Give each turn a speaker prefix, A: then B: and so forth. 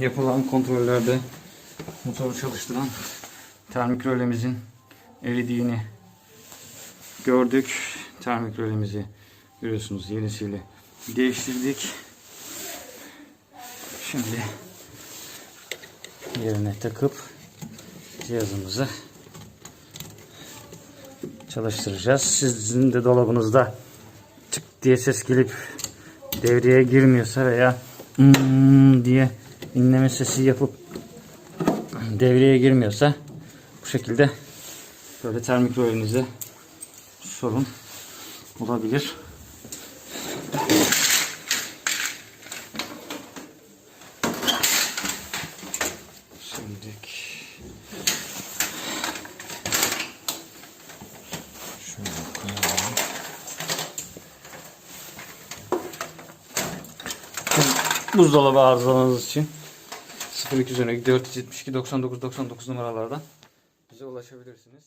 A: yapılan kontrollerde motoru çalıştıran termik rölemizin eridiğini gördük. Termik rölemizi görüyorsunuz yenisiyle değiştirdik. Şimdi yerine takıp cihazımızı çalıştıracağız. Sizin de dolabınızda tık diye ses gelip devreye girmiyorsa veya hmm diye inleme sesi yapıp devreye girmiyorsa bu şekilde böyle termik rölenizde sorun olabilir. Şimdilik. Buzdolabı arızalarınız için 0212 472 99 99 numaralardan bize ulaşabilirsiniz.